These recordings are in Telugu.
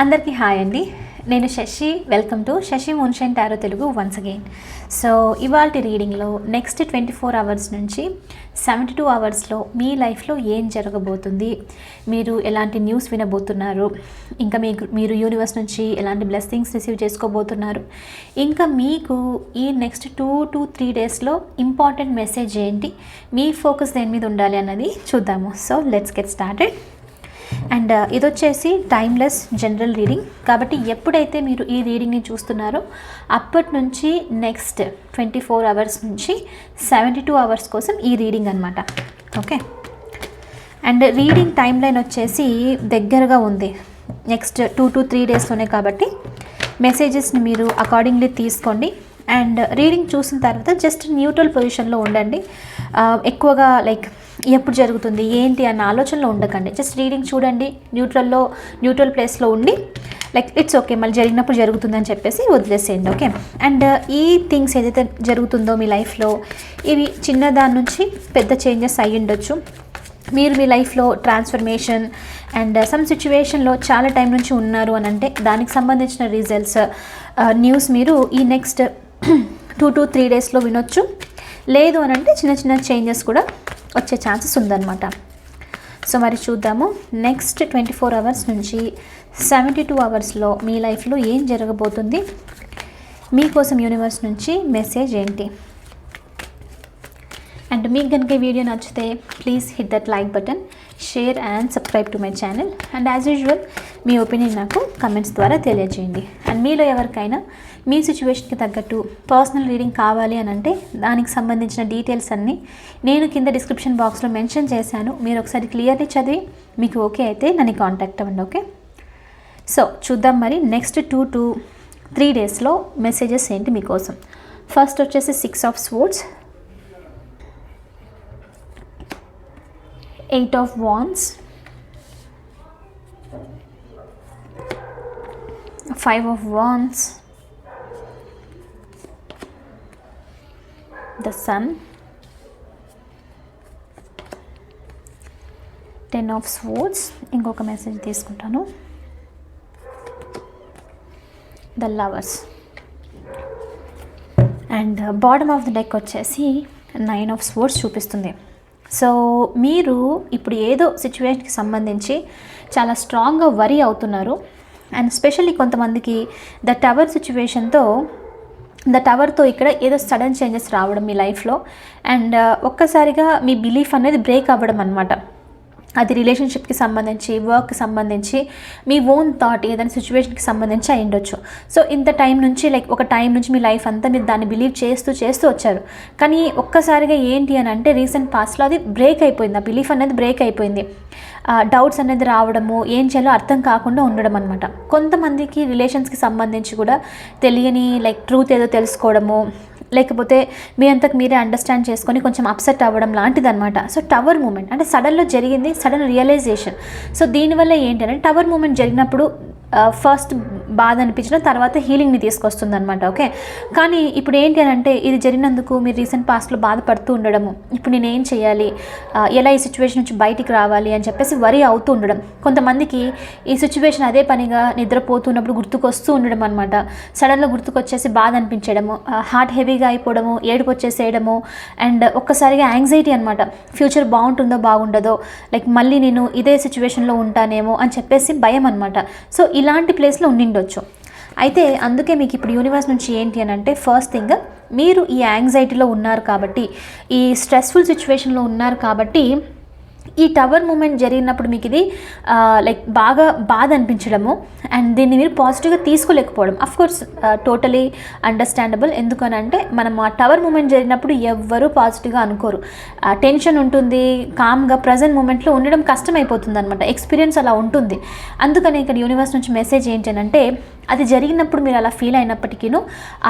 అందరికీ హాయ్ అండి. నేను Shashi. Welcome to Shashi మున్షన్ tarot Telugu once again so ఇవాళ రీడింగ్లో నెక్స్ట్ ట్వంటీ ఫోర్ అవర్స్ నుంచి సెవెంటీ టూ అవర్స్లో మీ లైఫ్లో ఏం జరగబోతుంది? మీరు ఎలాంటి న్యూస్ వినబోతున్నారు? ఇంకా మీకు మీరు యూనివర్స్ నుంచి ఎలాంటి బ్లెస్సింగ్స్ రిసీవ్ చేసుకోబోతున్నారు? ఇంకా మీకు ఈ నెక్స్ట్ టూ టు త్రీ డేస్లో ఇంపార్టెంట్ మెసేజ్ ఏంటి? మీ ఫోకస్ దేని మీద ఉండాలి అన్నది చూద్దాము. So let's get started and uh, ఇది వచ్చేసి టైమ్లెస్ జనరల్ రీడింగ్. కాబట్టి ఎప్పుడైతే మీరు ఈ రీడింగ్ని చూస్తున్నారో అప్పటి నుంచి నెక్స్ట్ ట్వంటీ ఫోర్ అవర్స్ నుంచి సెవెంటీ టూ అవర్స్ కోసం ఈ రీడింగ్ అనమాట okay? And reading timeline వచ్చేసి దగ్గరగా ఉంది. నెక్స్ట్ టూ టు త్రీ డేస్లోనే కాబట్టి మెసేజెస్ని మీరు అకార్డింగ్లీ తీసుకోండి. అండ్ రీడింగ్ చూసిన తర్వాత జస్ట్ న్యూట్రల్ పొజిషన్లో ఉండండి. Uh, ఎక్కువగా లైక్ ఎప్పుడు జరుగుతుంది? ఏంటి అన్న ఆలోచనలో ఉండకండి. జస్ట్ రీడింగ్ చూడండి. న్యూట్రల్లో న్యూట్రల్ ప్లేస్లో ఉండి లైక్ ఇట్స్ ఓకే మళ్ళీ జరిగినప్పుడు జరుగుతుందని చెప్పేసి వదిలేసేయండి. ఓకే అండ్ uh, ఈ థింగ్స్ ఏదైతే జరుగుతుందో మీ లైఫ్లో ఇవి చిన్నదాని నుంచి పెద్ద చేంజెస్ అయ్యి ఉండొచ్చు. మీరు మీ లైఫ్లో ట్రాన్స్ఫర్మేషన్ అండ్ సమ్ సిచ్యువేషన్లో చాలా టైం నుంచి ఉన్నారు అని అంటే దానికి సంబంధించిన రిజల్ట్స్ న్యూస్ uh, మీరు ఈ నెక్స్ట్ టూ టు త్రీ డేస్లో వినొచ్చు. లేదు అని అంటే చిన్న చిన్న చేంజెస్ కూడా వచ్చే ఛాన్సెస్ ఉందన్నమాట. సో మరి చూద్దాము. నెక్స్ట్ ట్వంటీ ఫోర్ అవర్స్ నుంచి సెవెంటీ టూ అవర్స్లో మీ లైఫ్లో ఏం జరగబోతుంది? మీకోసం యూనివర్స్ నుంచి మెసేజ్ ఏంటి? అండ్ మీకు కనుక ఈ వీడియో నచ్చితే please hit that like button share and subscribe to my channel and as usual me opinion నాకు కమెంట్స్ ద్వారా తెలియజేయండి. అండ్ మీలో ఎవరికైనా మీ సిచ్యువేషన్కి తగ్గట్టు పర్సనల్ రీడింగ్ కావాలి అని అంటే దానికి సంబంధించిన డీటెయిల్స్ అన్నీ నేను కింద డిస్క్రిప్షన్ బాక్స్లో మెన్షన్ చేశాను. మీరు ఒకసారి క్లియర్లీ చదివి మీకు ఓకే అయితే నన్ను కాంటాక్ట్ అవ్వండి ఓకే సో చూద్దాం మరి నెక్స్ట్ టూ టు త్రీ డేస్లో మెసేజెస్ ఏంటి మీకోసం. ఫస్ట్ వచ్చేసి six of swords eight of wands five of wands the sun ten of swords ఇంకొక మెసేజ్ తీసుకుంటాను. The lovers and bottom of the deck వచ్చేసి నైన్ ఆఫ్ స్వోర్డ్స్ చూపిస్తుంది. సో మీరు ఇప్పుడు ఏదో సిచ్యువేషన్కి సంబంధించి చాలా స్ట్రాంగ్గా వరీ అవుతున్నారు. అండ్ స్పెషల్లీ కొంతమందికి ద టవర్ సిచ్యువేషన్తో ద టవర్తో ఇక్కడ ఏదో సడన్ చేంజెస్ రావడం మీ లైఫ్లో అండ్ uh, ఒక్కసారిగా మీ బిలీఫ్ అనేది బ్రేక్ అవ్వడం అనమాట అది రిలేషన్షిప్కి సంబంధించి వర్క్కి సంబంధించి మీ ఓన్ థాట్ ఏదైనా సిచ్యువేషన్కి సంబంధించి అయి ఉండొచ్చు. సో ఇంత టైం నుంచి లైక్ ఒక టైం నుంచి మీ లైఫ్ అంతా మీరు దాన్ని బిలీవ్ చేస్తూ చేస్తూ వచ్చారు. కానీ ఒక్కసారిగా ఏంటి అని అంటే రీసెంట్ పాస్ట్లో అది బ్రేక్ అయిపోయింది. ఆ బిలీఫ్ అనేది బ్రేక్ అయిపోయింది. డౌట్స్ అనేది రావడము ఏం చేయాలో అర్థం కాకుండా ఉండడం అనమాట కొంతమందికి రిలేషన్స్కి సంబంధించి కూడా తెలియని లైక్ ట్రూత్ ఏదో తెలుసుకోవడము లేకపోతే మీ అంతకు మీరే అండర్స్టాండ్ చేసుకొని కొంచెం అప్సెట్ అవ్వడం లాంటిది అనమాట సో టవర్ మూమెంట్ అంటే సడన్లో జరిగింది సడన్ రియలైజేషన్ సో దీనివల్ల ఏంటంటే టవర్ మూమెంట్ జరిగినప్పుడు ఫస్ట్ బాధ అనిపించిన తర్వాత హీలింగ్ని తీసుకొస్తుంది అనమాట ఓకే కానీ ఇప్పుడు ఏంటి అని అంటే ఇది జరిగినందుకు మీరు రీసెంట్ పాస్ట్లో బాధపడుతూ ఉండడము. ఇప్పుడు నేను ఏం చేయాలి? ఎలా ఈ సిచ్యువేషన్ నుంచి బయటికి రావాలి అని చెప్పేసి వరి అవుతూ ఉండడం. కొంతమందికి ఈ సిచ్యువేషన్ అదే పనిగా నిద్రపోతున్నప్పుడు గుర్తుకొస్తూ ఉండడం అనమాట సడన్గా గుర్తుకొచ్చేసి బాధ అనిపించడము హార్ట్ హెవీగా అయిపోవడము ఏడుపు వచ్చేసేయడము అండ్ ఒక్కసారిగా యాంగ్జైటీ అనమాట ఫ్యూచర్ బాగుంటుందో బాగుండదో లైక్ మళ్ళీ నేను ఇదే సిచ్యువేషన్లో ఉంటానేమో అని చెప్పేసి భయం అనమాట సో ఇలాంటి ప్లేస్లో ఉండిండొచ్చు. అయితే అందుకే మీకు ఇప్పుడు యూనివర్స్ నుంచి ఏంటి అని అంటే ఫస్ట్ థింగ్ మీరు ఈ యాంగ్జైటీలో ఉన్నారు కాబట్టి ఈ స్ట్రెస్ఫుల్ సిచ్యువేషన్లో ఉన్నారు కాబట్టి ఈ టవర్ మూమెంట్ జరిగినప్పుడు మీకు ఇది లైక్ బాగా బాధ అనిపించడము. అండ్ దీన్ని మీరు పాజిటివ్గా తీసుకోలేకపోవడం. అఫ్ కోర్స్ టోటలీ అండర్స్టాండబుల్ ఎందుకనంటే మనం ఆ టవర్ మూమెంట్ జరిగినప్పుడు ఎవ్వరూ పాజిటివ్గా అనుకోరు. టెన్షన్ ఉంటుంది కామ్గా ప్రజెంట్ మూమెంట్లో ఉండడం కష్టమైపోతుంది అనమాట ఎక్స్పీరియన్స్ అలా ఉంటుంది. అందుకని ఇక్కడ యూనివర్స్ నుంచి మెసేజ్ ఏంటంటే అది జరిగినప్పుడు మీరు అలా ఫీల్ అయినప్పటికీను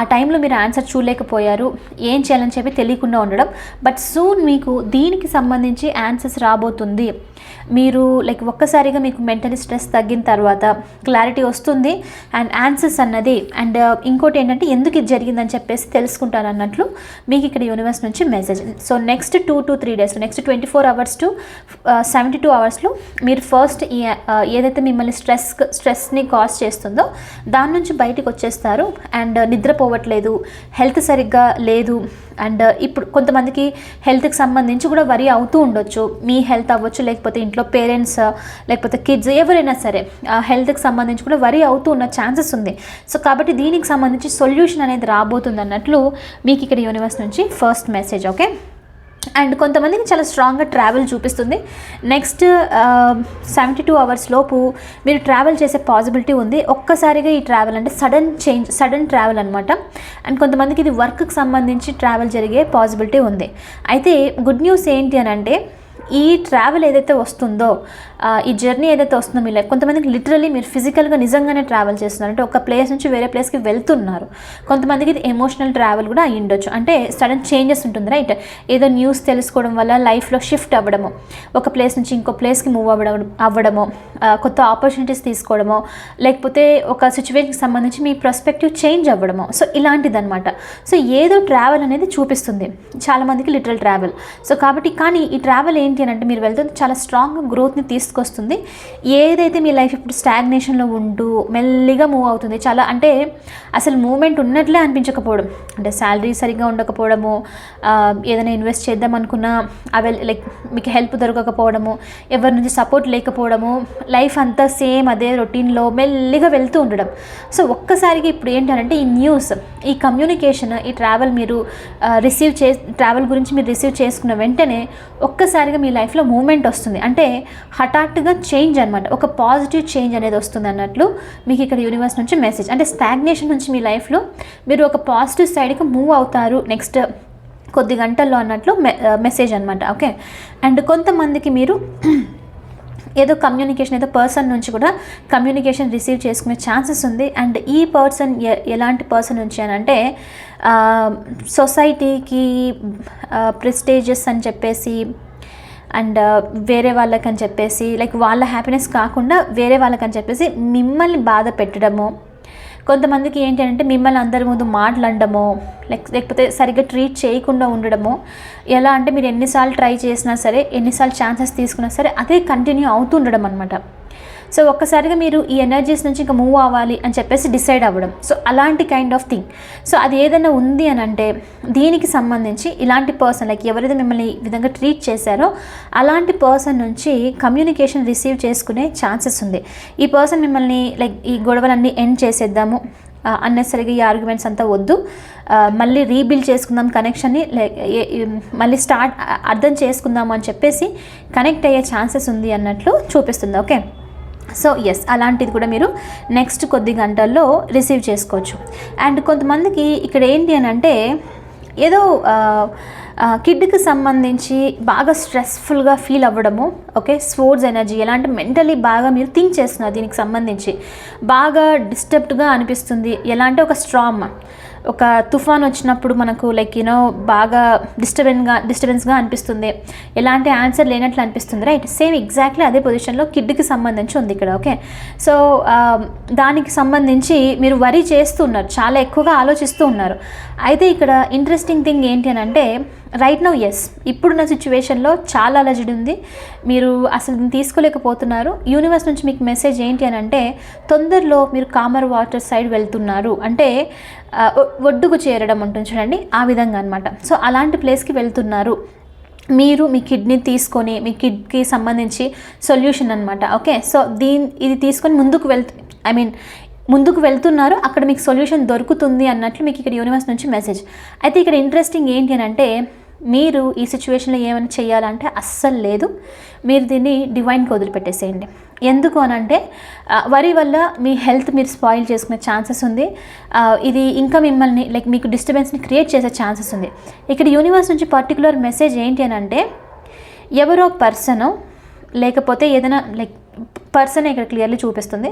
ఆ టైంలో మీరు ఆన్సర్ చూడలేకపోయారు ఏం చేయాలని చెప్పి తెలియకుండా ఉండడం. బట్ సూన్ మీకు దీనికి సంబంధించి ఆన్సర్స్ రాబోతుంది. మీరు లైక్ ఒక్కసారిగా మీకు మెంటలీ స్ట్రెస్ తగ్గిన తర్వాత క్లారిటీ వస్తుంది అండ్ ఆన్సర్స్ అన్నది. అండ్ uh, ఇంకోటి ఏంటంటే ఎందుకు ఇది జరిగిందని చెప్పేసి తెలుసుకుంటారు అన్నట్లు మీకు ఇక్కడ యూనివర్స్ నుంచి message so next two to three days next twenty four hours to seventy two అవర్స్లో మీరు ఫస్ట్ uh, ఏదైతే మిమ్మల్ని స్ట్రెస్ స్ట్రెస్ని కాజ్ చేస్తుందో దాని నుంచి బయటకు వచ్చేస్తారు. అండ్ నిద్రపోవట్లేదు. హెల్త్ సరిగ్గా లేదు. అండ్ ఇప్పుడు కొంతమందికి హెల్త్కి సంబంధించి కూడా వరి అవుతూ ఉండొచ్చు. మీ హెల్త్ అవ్వచ్చు లేకపోతే ఇంట్లో పేరెంట్స్ లేకపోతే కిడ్స్ ఎవరైనా సరే హెల్త్కి సంబంధించి కూడా వరి అవుతూ ఉన్న ఛాన్సెస్ ఉంది. సో కాబట్టి దీనికి సంబంధించి సొల్యూషన్ అనేది రాబోతుంది అన్నట్లు మీకు ఇక్కడ యూనివర్స్ నుంచి ఫస్ట్ మెసేజ్ ఓకే? అండ్ కొంతమందికి చాలా స్ట్రాంగ్గా ట్రావెల్ చూపిస్తుంది. నెక్స్ట్ సెవెంటీ టూ అవర్స్ లోపు మీరు ట్రావెల్ చేసే పాసిబిలిటీ ఉంది. ఒక్కసారిగా ఈ ట్రావెల్ అంటే సడన్ చేంజ్ సడన్ ట్రావెల్ అనమాట అండ్ కొంతమందికి ఇది వర్క్కి సంబంధించి ట్రావెల్ జరిగే పాసిబిలిటీ ఉంది. అయితే గుడ్ న్యూస్ ఏంటి అని అంటే ఈ ట్రావెల్ ఏదైతే వస్తుందో ఈ జర్నీ ఏదైతే వస్తుందో మీ లైఫ్ కొంతమందికి లిటరలీ మీరు ఫిజికల్గా నిజంగానే ట్రావెల్ చేస్తున్నారు. అంటే ఒక ప్లేస్ నుంచి వేరే ప్లేస్కి వెళ్తున్నారు. కొంతమందికి ఇది ఎమోషనల్ ట్రావెల్ కూడా అయి ఉండొచ్చు. అంటే సడన్ చేంజెస్ ఉంటుంది రైట్ ఏదో న్యూస్ తెలుసుకోవడం వల్ల లైఫ్లో షిఫ్ట్ అవ్వడము. ఒక ప్లేస్ నుంచి ఇంకో ప్లేస్కి మూవ్ అవ్వడం అవ్వడము. కొత్త ఆపర్చునిటీస్ తీసుకోవడమో. లేకపోతే ఒక సిచ్యువేషన్కి సంబంధించి మీ ప్రస్పెక్టివ్ చేంజ్ అవ్వడము. సో ఇలాంటిదన్నమాట. సో ఏదో ట్రావెల్ అనేది చూపిస్తుంది. చాలామందికి లిటరల్ ట్రావెల్ సో కాబట్టి కానీ ఈ ట్రావెల్ ఏంటి అని అంటే మీరు వెళ్తుంది చాలా స్ట్రాంగ్ గ్రోత్ని తీసుకొస్తుంది. ఏదైతే మీ లైఫ్ ఇప్పుడు స్టాగ్నేషన్లో ఉంటూ మెల్లిగా మూవ్ అవుతుంది చాలా అంటే అసలు మూమెంట్ ఉన్నట్లే అనిపించకపోవడం. అంటే శాలరీ సరిగ్గా ఉండకపోవడము ఏదైనా ఇన్వెస్ట్ చేద్దాం అనుకున్నా అవి లైక్ మీకు హెల్ప్ దొరకకపోవడము ఎవరి నుంచి సపోర్ట్ లేకపోవడము లైఫ్ అంతా సేమ్ అదే రొటీన్లో మెల్లిగా వెళ్తూ ఉండడం. సో ఒక్కసారిగా ఇప్పుడు ఏంటంటే ఈ న్యూస్ ఈ కమ్యూనికేషన్ ఈ ట్రావెల్ మీరు రిసీవ్ చే ట్రావెల్ గురించి మీరు రిసీవ్ చేసుకున్న వెంటనే ఒక్కసారిగా మీ లైఫ్లో మూమెంట్ వస్తుంది. అంటే హఠాత్తుగా చేంజ్ అనమాట ఒక పాజిటివ్ చేంజ్ అనేది వస్తుంది అన్నట్లు మీకు ఇక్కడ యూనివర్స్ నుంచి మెసేజ్ అంటే స్టాగ్నేషన్ నుంచి మీ లైఫ్లో మీరు ఒక పాజిటివ్ సైడ్కి మూవ్ అవుతారు నెక్స్ట్ కొద్ది గంటల్లో అన్నట్లు మె- మెసేజ్ అనమాట ఓకే అండ్ కొంతమందికి మీరు ఏదో కమ్యూనికేషన్ ఏదో పర్సన్ నుంచి కూడా కమ్యూనికేషన్ రిసీవ్ చేసుకునే ఛాన్సెస్ ఉంది. అండ్ ఈ పర్సన్ ఎలాంటి పర్సన్ నుంచి అని అంటే uh, సొసైటీకి ప్రెస్టేజెస్ uh, అని చెప్పేసి అండ్ uh, వేరే వాళ్ళకని చెప్పేసి లైక్ వాళ్ళ హ్యాపీనెస్ కాకుండా వేరే వాళ్ళకని చెప్పేసి మిమ్మల్ని బాధ పెట్టడము. కొంతమందికి ఏంటి అంటే మిమ్మల్ని అందరి ముందు మాట్లాడడము లైక్ లేకపోతే సరిగ్గా ట్రీట్ చేయకుండా ఉండడము. ఎలా అంటే మీరు ఎన్నిసార్లు ట్రై చేసినా సరే ఎన్నిసార్లు ఛాన్సెస్ తీసుకున్నా సరే అదే కంటిన్యూ అవుతుండడం అనమాట సో ఒక్కసారిగా మీరు ఈ ఎనర్జీస్ నుంచి ఇంకా మూవ్ అవ్వాలి అని చెప్పేసి డిసైడ్ అవ్వడం. సో అలాంటి కైండ్ ఆఫ్ థింగ్ సో అది ఏదైనా ఉంది అని అంటే దీనికి సంబంధించి ఇలాంటి పర్సన్ లైక్ ఎవరైతే మిమ్మల్ని ఈ విధంగా ట్రీట్ చేశారో అలాంటి పర్సన్ నుంచి కమ్యూనికేషన్ రిసీవ్ చేసుకునే ఛాన్సెస్ ఉంది. ఈ పర్సన్ మిమ్మల్ని లైక్ ఈ గొడవలన్నీ ఎండ్ చేసేద్దాము. అన్నెసరిగా ఈ ఆర్గ్యుమెంట్స్ అంతా వద్దు. మళ్ళీ రీబిల్డ్ చేసుకుందాం కనెక్షన్ని లైక్ మళ్ళీ స్టార్ట్ అర్థం చేసుకుందాము అని చెప్పేసి కనెక్ట్ అయ్యే ఛాన్సెస్ ఉంది అన్నట్లు చూపిస్తుంది. ఓకే? సో ఎస్ అలాంటిది కూడా మీరు నెక్స్ట్ కొద్ది గంటల్లో రిసీవ్ చేసుకోవచ్చు. అండ్ కొంతమందికి ఇక్కడ ఏంటి అని అంటే ఏదో కిడ్కి సంబంధించి బాగా స్ట్రెస్ఫుల్గా ఫీల్ అవ్వడము ఓకే స్పోర్ట్స్ ఎనర్జీ ఎలాంటి మెంటలీ బాగా మీరు థింక్ చేస్తున్నారు దీనికి సంబంధించి. బాగా డిస్టర్బ్డ్గా అనిపిస్తుంది. ఎలా అంటే ఒక స్ట్రామ్ ఒక తుఫాన్ వచ్చినప్పుడు మనకు లైక్ యూనో బాగా డిస్టర్బెన్గా డిస్టర్బెన్స్గా అనిపిస్తుంది. ఎలాంటి ఆన్సర్ లేనట్లు అనిపిస్తుంది రైట్ సేమ్ ఎగ్జాక్ట్లీ అదే పొజిషన్లో కిడ్కి సంబంధించి ఉంది ఇక్కడ ఓకే సో um, దానికి సంబంధించి మీరు వరి చేస్తున్నారు చాలా ఎక్కువగా ఆలోచిస్తూ ఉన్నారు. అయితే ఇక్కడ ఇంట్రెస్టింగ్ థింగ్ ఏంటి అని అంటే రైట్ నో ఎస్ ఇప్పుడున్న సిచ్యువేషన్లో చాలా అలజడి ఉంది. మీరు అసలు తీసుకోలేకపోతున్నారు. యూనివర్స్ నుంచి మీకు మెసేజ్ ఏంటి అని అంటే తొందరలో మీరు కామర్ వాటర్ సైడ్ వెళ్తున్నారు. అంటే ఒడ్డుకు చేరడం ఉంటుంది చూడండి ఆ విధంగా అనమాట సో అలాంటి ప్లేస్కి వెళ్తున్నారు. మీరు మీ కిడ్నీ తీసుకొని మీ కిడ్కి సంబంధించి సొల్యూషన్ అనమాట ఓకే? సో దీని ఇది తీసుకొని ముందుకు వెళ్తు ఐ మీన్ ముందుకు వెళ్తున్నారు అక్కడ మీకు సొల్యూషన్ దొరుకుతుంది అన్నట్లు మీకు ఇక్కడ యూనివర్స్ నుంచి మెసేజ్. అయితే ఇక్కడ ఇంట్రెస్టింగ్ ఏంటి అని అంటే మీరు ఈ సిచ్యువేషన్లో ఏమైనా చేయాలంటే అస్సలు లేదు. మీరు దీన్ని డివైన్కి వదిలిపెట్టేసేయండి. ఎందుకు అని అంటే వరి వల్ల మీ హెల్త్ మీరు స్పాయిల్ చేసుకునే ఛాన్సెస్ ఉంది. ఇది ఇంకా మిమ్మల్ని లైక్ మీకు డిస్టర్బెన్స్ని క్రియేట్ చేసే ఛాన్సెస్ ఉంది. ఇక్కడ యూనివర్స్ నుంచి పర్టికులర్ మెసేజ్ ఏంటి అని అంటే ఎవరో పర్సన్ లేకపోతే ఏదైనా లైక్ పర్సన్ ఇక్కడ క్లియర్లీ చూపిస్తుంది.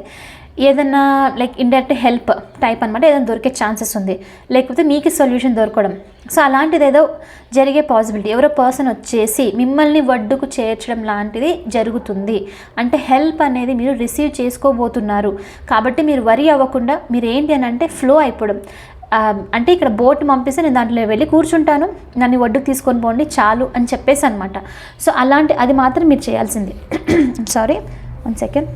ఏదైనా లైక్ ఇండైరెక్ట్ హెల్ప్ టైప్ అనమాట ఏదైనా దొరికే ఛాన్సెస్ ఉంది. లేకపోతే మీకు సొల్యూషన్ దొరకడం. సో అలాంటిది ఏదో జరిగే పాసిబిలిటీ ఎవరో పర్సన్ వచ్చేసి మిమ్మల్ని వడ్డుకు చేర్చడం లాంటిది జరుగుతుంది. అంటే హెల్ప్ అనేది మీరు రిసీవ్ చేసుకోబోతున్నారు. కాబట్టి మీరు వరి అవ్వకుండా మీరు ఏంటి అని అంటే ఫ్లో అయిపోవడం. అంటే ఇక్కడ బోట్ పంపిస్తే నేను దాంట్లో వెళ్ళి కూర్చుంటాను నన్ను ఒడ్డుకు తీసుకొని పోండి చాలు అని చెప్పేసి అనమాట సో అలాంటి అది మాత్రం మీరు చేయాల్సింది. సారీ వన్ సెకండ్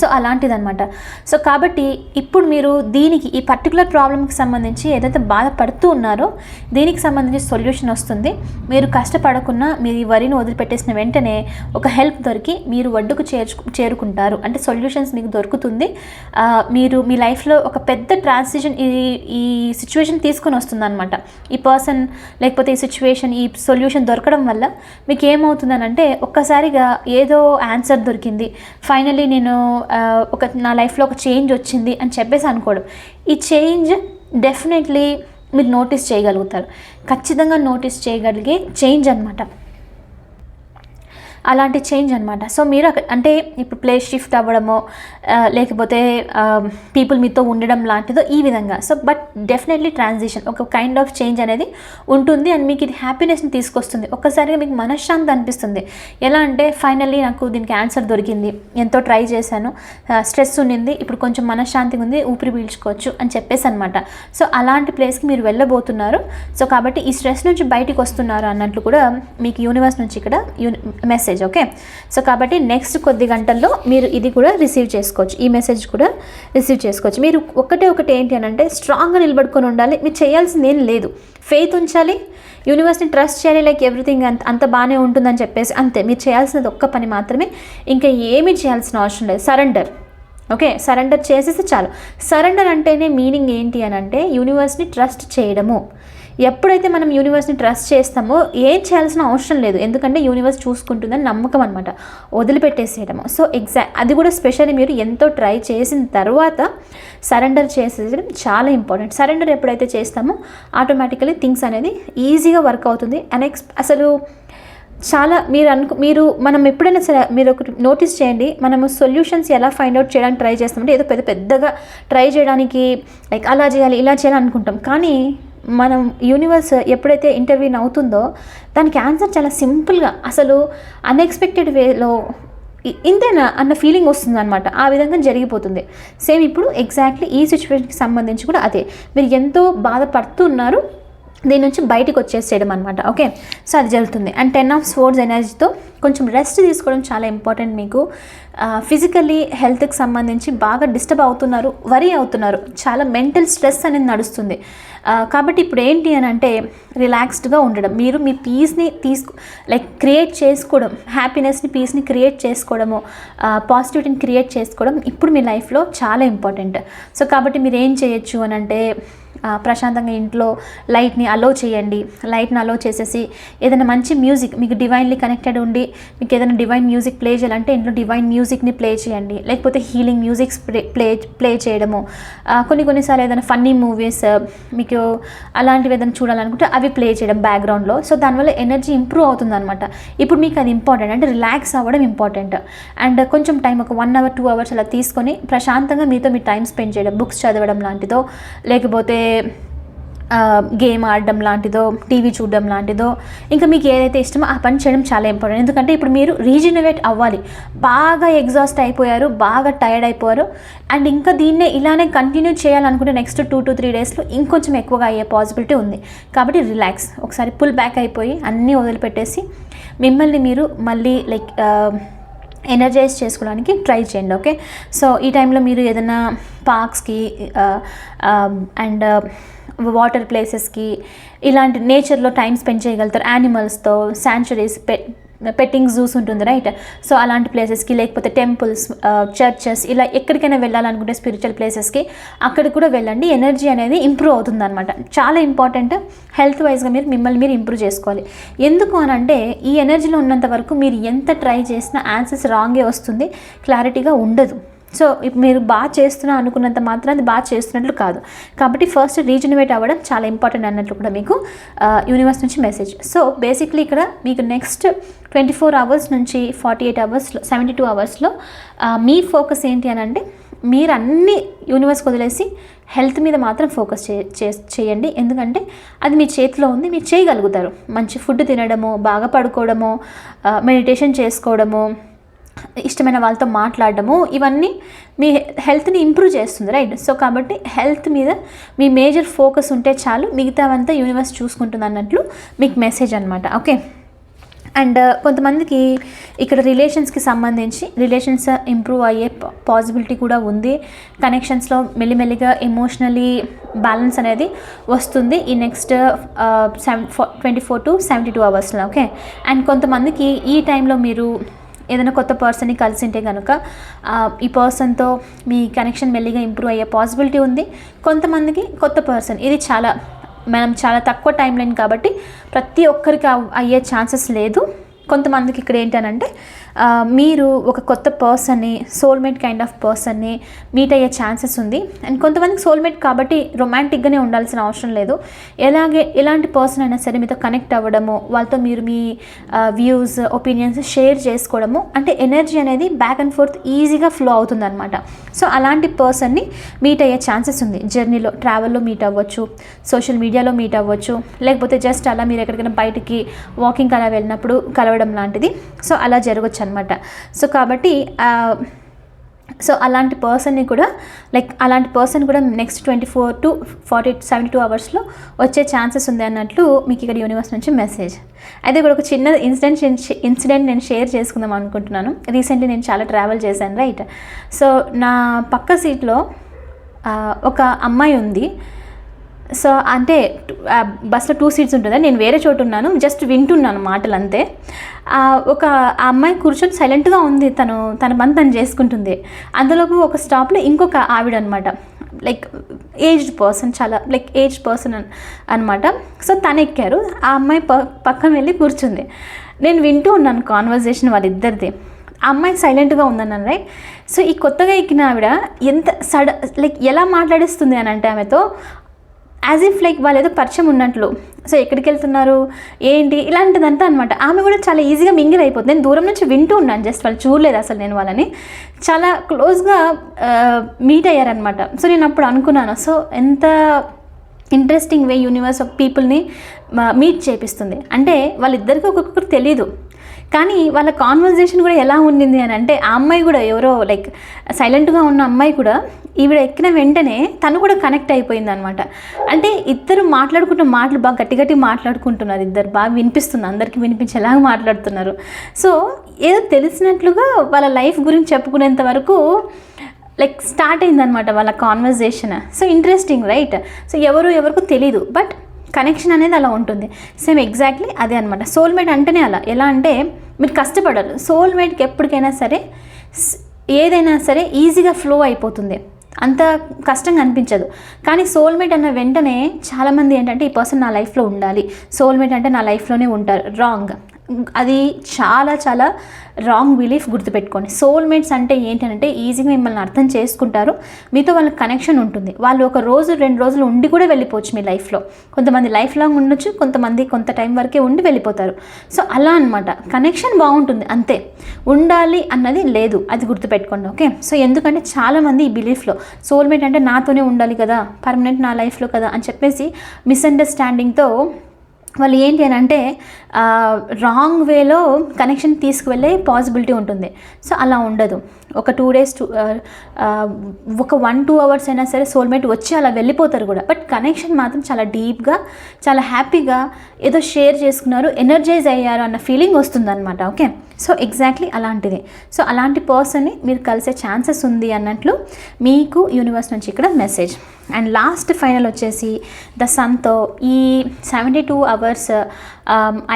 సో అలాంటిదన్నమాట. సో కాబట్టి ఇప్పుడు మీరు దీనికి ఈ పర్టికులర్ ప్రాబ్లమ్కి సంబంధించి ఏదైతే బాధపడుతూ ఉన్నారో దీనికి సంబంధించి సొల్యూషన్ వస్తుంది. మీరు కష్టపడకుండా మీరు ఈ వరిని వదిలిపెట్టేసిన వెంటనే ఒక హెల్ప్ దొరికి మీరు ఒడ్డుకు చేర్చు చేరుకుంటారు. అంటే సొల్యూషన్స్ మీకు దొరుకుతుంది. మీరు మీ లైఫ్లో ఒక పెద్ద ట్రాన్సిషన్ ఈ ఈ సిచ్యువేషన్ తీసుకొని వస్తుంది అనమాట ఈ పర్సన్ లేకపోతే ఈ సిచ్యువేషన్ ఈ సొల్యూషన్ దొరకడం వల్ల మీకు ఏమవుతుందనంటే ఒక్కసారిగా ఏదో ఆన్సర్ దొరికింది. ఫైనలీ నేను ఒక నా లైఫ్లో ఒక చేంజ్ వచ్చింది అని చెప్పేసి అనుకోవడం. ఈ చేంజ్ డెఫినెట్లీ మీరు నోటీస్ చేయగలుగుతారు. ఖచ్చితంగా నోటీస్ చేయగలిగే చేంజ్ అనమాట అలాంటి చేంజ్ అనమాట సో మీరు అక్కడ అంటే ఇప్పుడు ప్లేస్ షిఫ్ట్ అవ్వడమో లేకపోతే పీపుల్ మీతో ఉండడం లాంటిదో ఈ విధంగా. సో బట్ డెఫినెట్లీ ట్రాన్సిషన్ ఒక కైండ్ ఆఫ్ చేంజ్ అనేది ఉంటుంది అండ్ మీకు ఇది హ్యాపీనెస్ని తీసుకొస్తుంది. ఒక్కసారిగా మీకు మనశ్శాంతి అనిపిస్తుంది. ఎలా అంటే ఫైనల్లీ నాకు దీనికి ఆన్సర్ దొరికింది. ఎంతో ట్రై చేశాను. స్ట్రెస్ ఉండింది. ఇప్పుడు కొంచెం మనశ్శాంతిగా ఉంది ఊపిరి పీల్చుకోవచ్చు అని చెప్పేసి అనమాట సో అలాంటి ప్లేస్కి మీరు వెళ్ళబోతున్నారు. సో కాబట్టి ఈ స్ట్రెస్ నుంచి బయటికి వస్తున్నారు అన్నట్లు కూడా మీకు యూనివర్స్ నుంచి ఇక్కడ మెసేజ్ ఓకే సో కాబట్టి నెక్స్ట్ కొద్ది గంటల్లో మీరు ఇది కూడా రిసీవ్ చేసుకోవచ్చు. ఈ మెసేజ్ కూడా రిసీవ్ చేసుకోవచ్చు. మీరు ఒకటే ఒకటి ఏంటి అని అంటే స్ట్రాంగ్గా నిలబడుకొని ఉండాలి. మీరు చేయాల్సింది ఏం లేదు. ఫెయిత్ ఉంచాలి. యూనివర్స్ని ట్రస్ట్ చేయాలి. లైక్ ఎవ్రీథింగ్ అంత అంత బాగానే ఉంటుందని చెప్పేసి అంతే. మీరు చేయాల్సినది ఒక్క పని మాత్రమే. ఇంకా ఏమీ చేయాల్సిన అవసరం లేదు. సరెండర్ ఓకే సరెండర్ చేసేసి చాలు. సరెండర్ అంటేనే మీనింగ్ ఏంటి అని అంటే యూనివర్స్ని ట్రస్ట్ చేయడము. ఎప్పుడైతే మనం యూనివర్స్ని ట్రస్ట్ చేస్తామో ఏం చేయాల్సిన అవసరం లేదు. ఎందుకంటే యూనివర్స్ చూసుకుంటుందని నమ్మకం అనమాట వదిలిపెట్టేసేయడము. సో ఎగ్జాక్ట్ అది కూడా స్పెషల్లీ మీరు ఎంతో ట్రై చేసిన తర్వాత సరెండర్ చేసేయడం చాలా ఇంపార్టెంట్ సరెండర్ ఎప్పుడైతే చేస్తామో ఆటోమేటికలీ థింగ్స్ అనేది ఈజీగా వర్క్ అవుతుంది. అనెక్స్ అసలు చాలా మీరు అనుకు మీరు మనం ఎప్పుడైనా సరే మీరు ఒకటి నోటీస్ చేయండి. మనము సొల్యూషన్స్ ఎలా ఫైండ్ అవుట్ చేయడానికి ట్రై చేస్తామంటే ఏదో పెద్ద పెద్దగా ట్రై చేయడానికి లైక్ అలా చేయాలి ఇలా చేయాలి అనుకుంటాం. కానీ మనం యూనివర్స్ ఎప్పుడైతే ఇంటర్వ్యూని అవుతుందో దానికి ఆన్సర్ చాలా సింపుల్గా అసలు అన్ఎక్స్పెక్టెడ్ వేలో ఇంతేనా అన్న ఫీలింగ్ వస్తుంది అనమాట ఆ విధంగా జరిగిపోతుంది. సేమ్ ఇప్పుడు ఎగ్జాక్ట్లీ ఈ సిచ్యువేషన్కి సంబంధించి కూడా అదే. మీరు ఎంతో బాధపడుతున్నారు దీని నుంచి బయటకు వచ్చేసేయడం అనమాట ఓకే? సో అది జరుగుతుంది. అండ్ టెన్ ఆఫ్ స్పోర్ట్స్ ఎనర్జీతో కొంచెం రెస్ట్ తీసుకోవడం చాలా ఇంపార్టెంట్ మీకు. ఫిజికల్లీ హెల్త్కి సంబంధించి బాగా డిస్టర్బ్ అవుతున్నారు వరీ అవుతున్నారు. చాలా మెంటల్ స్ట్రెస్ అనేది నడుస్తుంది. కాబట్టి ఇప్పుడు ఏంటి అని అంటే రిలాక్స్డ్గా ఉండడం. మీరు మీ పీస్ని తీసుకు లైక్ క్రియేట్ చేసుకోవడం హ్యాపీనెస్ని పీస్ని క్రియేట్ చేసుకోవడము పాజిటివిటీని క్రియేట్ చేసుకోవడం ఇప్పుడు మీ లైఫ్లో చాలా ఇంపార్టెంట్. సో కాబట్టి మీరు ఏం చేయొచ్చు అని అంటే ప్రశాంతంగా ఇంట్లో లైట్ని అలో చేయండి. లైట్ని అలో చేసేసి ఏదైనా మంచి మ్యూజిక్ మీకు డివైన్లీ కనెక్టెడ్ ఉండి మీకు ఏదైనా డివైన్ మ్యూజిక్ ప్లే చేయాలంటే ఇంట్లో డివైన్ మ్యూజిక్ని ప్లే చేయండి. లేకపోతే హీలింగ్ మ్యూజిక్స్ ప్లే ప్లే చేయడము. కొన్ని కొన్నిసార్లు ఏదైనా ఫన్నీ మూవీస్ మీకు అలాంటివి ఏదైనా చూడాలనుకుంటే అవి ప్లే చేయడం బ్యాక్గ్రౌండ్లో సో దానివల్ల ఎనర్జీ ఇంప్రూవ్ అవుతుంది అనమాట ఇప్పుడు మీకు అది ఇంపార్టెంట్ అంటే రిలాక్స్ అవ్వడం ఇంపార్టెంట్ అండ్ కొంచెం టైం ఒక వన్ అవర్ టూ అవర్స్ అలా తీసుకొని ప్రశాంతంగా మీతో మీ టైం స్పెండ్ చేయడం బుక్స్ చదవడం లాంటిదో లేకపోతే గేమ్ ఆడడం లాంటిదో టీవీ చూడడం లాంటిదో ఇంకా మీకు ఏదైతే ఇష్టమో ఆ పని చేయడం చాలా ఇంపార్టెంట్ ఎందుకంటే ఇప్పుడు మీరు రీజనరేట్ అవ్వాలి. బాగా ఎగ్జాస్ట్ అయిపోయారు బాగా టైర్డ్ అయిపోయారు అండ్ ఇంకా దీన్నే ఇలానే కంటిన్యూ చేయాలనుకుంటే నెక్స్ట్ టూ టు త్రీ డేస్లో ఇంకొంచెం ఎక్కువగా అయ్యే పాసిబిలిటీ ఉంది. కాబట్టి రిలాక్స్ ఒకసారి పుల్ బ్యాక్ అయిపోయి అన్నీ వదిలిపెట్టేసి మిమ్మల్ని మీరు మళ్ళీ లైక్ ఎనర్జైజ్ చేసుకోవడానికి ట్రై చేయండి ఓకే సో ఈ టైంలో మీరు ఏదైనా పార్క్స్కి అండ్ వాటర్ ప్లేసెస్కి ఇలాంటి నేచర్లో టైం స్పెండ్ చేయగలుగుతారు. యానిమల్స్తో శాంచురీస్ పె పెట్టింగ్ జూస్ ఉంటుంది రైట్ సో అలాంటి ప్లేసెస్కి లేకపోతే టెంపుల్స్ చర్చెస్ uh, ఇలా ఎక్కడికైనా వెళ్ళాలనుకుంటే స్పిరిచువల్ ప్లేసెస్కి అక్కడికి కూడా వెళ్ళండి. ఎనర్జీ అనేది ఇంప్రూవ్ అవుతుంది అనమాట చాలా ఇంపార్టెంట్ హెల్త్ వైజ్గా మీరు మిమ్మల్ని మీరు ఇంప్రూవ్ చేసుకోవాలి. ఎందుకు అని అంటే ఈ ఎనర్జీలో ఉన్నంత వరకు మీరు ఎంత ట్రై చేసినా ఆన్సర్స్ రాంగే వస్తుంది. క్లారిటీగా ఉండదు. సో ఇప్పుడు మీరు బాగా చేస్తున్నా అనుకున్నంత మాత్రం అది బాగా చేస్తున్నట్లు కాదు. కాబట్టి ఫస్ట్ రీజనరేట్ అవ్వడం చాలా ఇంపార్టెంట్ అన్నట్లు కూడా మీకు యూనివర్స్ నుంచి మెసేజ్ సో బేసిక్లీ ఇక్కడ మీకు నెక్స్ట్ ట్వంటీ ఫోర్ అవర్స్ నుంచి ఫార్టీ ఎయిట్ అవర్స్లో సెవెంటీ టూ అవర్స్లో మీ ఫోకస్ ఏంటి అని అంటే మీరు అన్ని యూనివర్స్కి వదిలేసి హెల్త్ మీద మాత్రం ఫోకస్ చే చే- చేయండి. ఎందుకంటే అది మీ చేతిలో ఉంది మీరు చేయగలుగుతారు. మంచి ఫుడ్ తినడము బాగా పడుకోవడము మెడిటేషన్ చేసుకోవడము ఇష్టమైన వాళ్ళతో మాట్లాడడము ఇవన్నీ మీ హెల్త్ని ఇంప్రూవ్ చేస్తుంది రైట్? సో కాబట్టి హెల్త్ మీద మీ మేజర్ ఫోకస్ ఉంటే చాలు మిగతావంతా యూనివర్స్ చూసుకుంటుంది అన్నట్లు మీకు మెసేజ్ అనమాట ఓకే? అండ్ uh, కొంతమందికి ఇక్కడ రిలేషన్స్కి సంబంధించి రిలేషన్స్ ఇంప్రూవ్ అయ్యే పాసిబిలిటీ కూడా ఉంది. కనెక్షన్స్లో మెల్లిమెల్లిగా ఎమోషనలీ బ్యాలెన్స్ అనేది వస్తుంది ఈ next uh, seven twenty four to seventy two అవర్స్లో ఓకే? అండ్ కొంతమందికి ఈ టైంలో మీరు ఏదైనా కొత్త పర్సన్ని కలిసి ఉంటే కనుక ఈ పర్సన్తో మీ కనెక్షన్ మెల్లిగా ఇంప్రూవ్ అయ్యే పాసిబిలిటీ ఉంది. కొంతమందికి కొత్త పర్సన్ ఇది చాలా మనం చాలా తక్కువ టైం లైన్ కాబట్టి ప్రతి ఒక్కరికి అవ్- అయ్యే ఛాన్సెస్ లేదు. కొంతమందికి ఇక్కడ ఏంటనంటే మీరు ఒక కొత్త పర్సన్ని సోల్మేట్ కైండ్ ఆఫ్ పర్సన్ని మీట్ అయ్యే ఛాన్సెస్ ఉంది. అండ్ కొంతమందికి సోల్మేట్ కాబట్టి రొమాంటిక్గానే ఉండాల్సిన అవసరం లేదు. ఎలాగే ఎలాంటి పర్సన్ అయినా సరే మీతో కనెక్ట్ అవ్వడము వాళ్ళతో మీరు మీ వ్యూస్ ఒపీనియన్స్ షేర్ చేసుకోవడము అంటే ఎనర్జీ అనేది బ్యాక్ అండ్ ఫోర్త్ ఈజీగా ఫ్లో అవుతుంది అనమాట సో అలాంటి పర్సన్ని మీట్ అయ్యే ఛాన్సెస్ ఉంది. జర్నీలో ట్రావెల్లో మీట్ అవ్వచ్చు సోషల్ మీడియాలో మీట్ అవ్వచ్చు లేకపోతే జస్ట్ అలా మీరు ఎక్కడికైనా బయటికి వాకింగ్ అలా వెళ్ళినప్పుడు కలవడం లాంటిది. సో అలా జరగచ్చు అనమాట సో కాబట్టి సో అలాంటి పర్సన్ని కూడా లైక్ అలాంటి పర్సన్ కూడా next twenty four to forty seventy two అవర్స్లో వచ్చే ఛాన్సెస్ ఉంది అన్నట్లు మీకు ఇక్కడ యూనివర్స్ నుంచి మెసేజ్. అయితే ఇక్కడ ఒక చిన్న ఇన్సిడెంట్ ఇన్సిడెంట్ నేను షేర్ చేసుకుందాం అనుకుంటున్నాను. రీసెంట్లీ నేను చాలా ట్రావెల్ చేశాను రైట్? సో నా పక్క సీట్లో ఒక అమ్మాయి ఉంది. సో అంటే ఆ, బస్సులో టూ సీట్స్ ఉంటుందా? నేను వేరే చోటు ఉన్నాను జస్ట్ వింటున్నాను మాటలు అంతే ఒక ఆ అమ్మాయి కూర్చొని సైలెంట్గా ఉంది తను తన పని తను చేసుకుంటుంది. అందులోపు ఒక స్టాప్లో ఇంకొక ఆవిడ అనమాట లైక్ ఏజ్డ్ పర్సన్ చాలా లైక్ ఏజ్ పర్సన్ అనమాట సో తను ఎక్కారు ఆ అమ్మాయి ప పక్కన వెళ్ళి కూర్చుంది. నేను వింటూ ఉన్నాను కాన్వర్జేషన్ వాళ్ళిద్దరిది. ఆ అమ్మాయి సైలెంట్గా ఉందన్నాను రైట్ సో ఈ కొత్తగా ఎక్కిన ఆవిడ ఎంత సడ లైక్ ఎలా మాట్లాడిస్తుంది అని అంటే ఆమెతో యాజ్ ఇఫ్ లైక్ వాళ్ళు ఏదో పరిచయం ఉన్నట్లు. సో ఎక్కడికి వెళ్తున్నారు ఏంటి? ఇలాంటిదంతా అనమాట ఆమె కూడా చాలా ఈజీగా మింగిల్ అయిపోతుంది. నేను దూరం నుంచి వింటూ ఉన్నాను. జస్ట్ వాళ్ళు చూడలేదు అసలు నేను వాళ్ళని. చాలా క్లోజ్గా మీట్ uh, అయ్యారనమాట సో నేను అప్పుడు అనుకున్నాను. సో ఎంత ఇంట్రెస్టింగ్ వే యూనివర్స్ ఆఫ్ పీపుల్ని మీట్ చేపిస్తుంది. అంటే వాళ్ళిద్దరికీ ఒక్కొక్కరు తెలియదు కానీ వాళ్ళ కాన్వర్జేషన్ కూడా ఎలా ఉండింది అని అంటే ఆ అమ్మాయి కూడా ఎవరో లైక్ సైలెంట్గా ఉన్న అమ్మాయి కూడా ఈవిడ ఎక్కిన వెంటనే తను కూడా కనెక్ట్ అయిపోయింది అనమాట అంటే ఇద్దరు మాట్లాడుకుంటున్న మాటలు బాగా గట్టి గట్టి మాట్లాడుకుంటున్నారు ఇద్దరు బాగా వినిపిస్తుంది అందరికీ వినిపించేలాగా మాట్లాడుతున్నారు. సో ఏదో తెలిసినట్లుగా వాళ్ళ లైఫ్ గురించి చెప్పుకునేంత వరకు లైక్ స్టార్ట్ అయిందనమాట వాళ్ళ conversation so interesting right so ఎవరు ఎవరికి తెలీదు బట్ కనెక్షన్ అనేది అలా ఉంటుంది. సేమ్ ఎగ్జాక్ట్లీ అదే అనమాట సోల్మేట్ అంటేనే అలా. ఎలా అంటే మీరు కష్టపడరు. సోల్మేట్కి ఎప్పటికైనా సరే ఏదైనా సరే ఈజీగా ఫ్లో అయిపోతుంది. అంత కష్టంగా అనిపించదు. కానీ సోల్మేట్ అన్న వెంటనే చాలామంది ఏంటంటే ఈ పర్సన్ నా లైఫ్లో ఉండాలి. సోల్మేట్ అంటే నా లైఫ్లోనే ఉంటారు. రాంగ్ అది చాలా చాలా రాంగ్ బిలీఫ్ గుర్తుపెట్టుకోండి. సోల్మేట్స్ అంటే ఏంటంటే ఈజీగా మిమ్మల్ని అర్థం చేసుకుంటారు. మీతో వాళ్ళకి కనెక్షన్ ఉంటుంది. వాళ్ళు ఒక రోజు రెండు రోజులు ఉండి కూడా వెళ్ళిపోవచ్చు మీ లైఫ్లో కొంతమంది లైఫ్ లాంగ్ ఉండొచ్చు కొంతమంది కొంత టైం వరకే ఉండి వెళ్ళిపోతారు. సో అలా అనమాట కనెక్షన్ బాగుంటుంది అంతే. ఉండాలి అన్నది లేదు అది గుర్తుపెట్టుకోండి ఓకే? సో ఎందుకంటే చాలామంది ఈ బిలీఫ్లో సోల్మేట్ అంటే నాతోనే ఉండాలి కదా పర్మనెంట్ నా లైఫ్లో కదా అని చెప్పేసి మిస్అండర్స్టాండింగ్తో వాళ్ళు ఏంటి అని అంటే రాంగ్ వేలో కనెక్షన్ తీసుకువెళ్ళే పాసిబిలిటీ ఉంటుంది. సో అలా ఉండదు. ఒక టూ డేస్ టూ ఒక వన్ టూ అవర్స్ అయినా సరే సోల్మేట్ వచ్చి అలా వెళ్ళిపోతారు కూడా. బట్ కనెక్షన్ మాత్రం చాలా డీప్గా చాలా హ్యాపీగా ఏదో షేర్ చేసుకున్నారు ఎనర్జైజ్ అయ్యారు అన్న ఫీలింగ్ వస్తుందన్నమాట ఓకే సో ఎగ్జాక్ట్లీ అలాంటిది. సో అలాంటి పర్సన్ని మీరు కలిసే ఛాన్సెస్ ఉంది అన్నట్లు మీకు యూనివర్స్ నుంచి ఇక్కడ మెసేజ్ అండ్ లాస్ట్ ఫైనల్ వచ్చేసి ద సన్తో ఈ సెవెంటీ టూ అవర్స్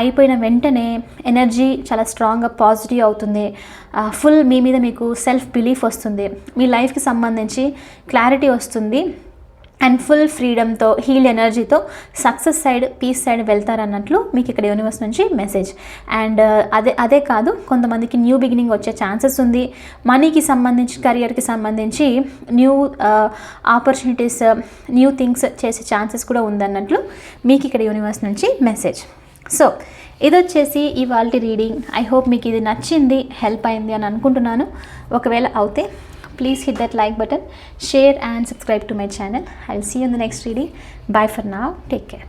అయిపోయిన వెంటనే ఎనర్జీ చాలా స్ట్రాంగ్గా పాజిటివ్ అవుతుంది. ఫుల్ మీ మీద మీకు సెల్ఫ్ బిలీఫ్ వస్తుంది. మీ లైఫ్కి సంబంధించి క్లారిటీ వస్తుంది. అండ్ ఫుల్ ఫ్రీడమ్తో హీల్ ఎనర్జీతో సక్సెస్ సైడ్ పీస్ సైడ్ వెళ్తారన్నట్లు మీకు ఇక్కడ యూనివర్స్ నుంచి మెసేజ్ అండ్ uh, అదే అదే కాదు కొంతమందికి న్యూ బిగినింగ్ వచ్చే ఛాన్సెస్ ఉంది. మనీకి సంబంధించి కెరియర్కి సంబంధించి న్యూ ఆపర్చునిటీస్ న్యూ థింగ్స్ చేసే ఛాన్సెస్ కూడా ఉందన్నట్లు మీకు ఇక్కడ యూనివర్స్ నుంచి మెసేజ్ సో ఇది వచ్చేసి ఇవాళ రీడింగ్. ఐ హోప్ మీకు ఇది నచ్చింది హెల్ప్ అయింది అని అనుకుంటున్నాను. ఒకవేళ అవుతే please hit that like button share and subscribe to my channel I see in the next reading bye for now take care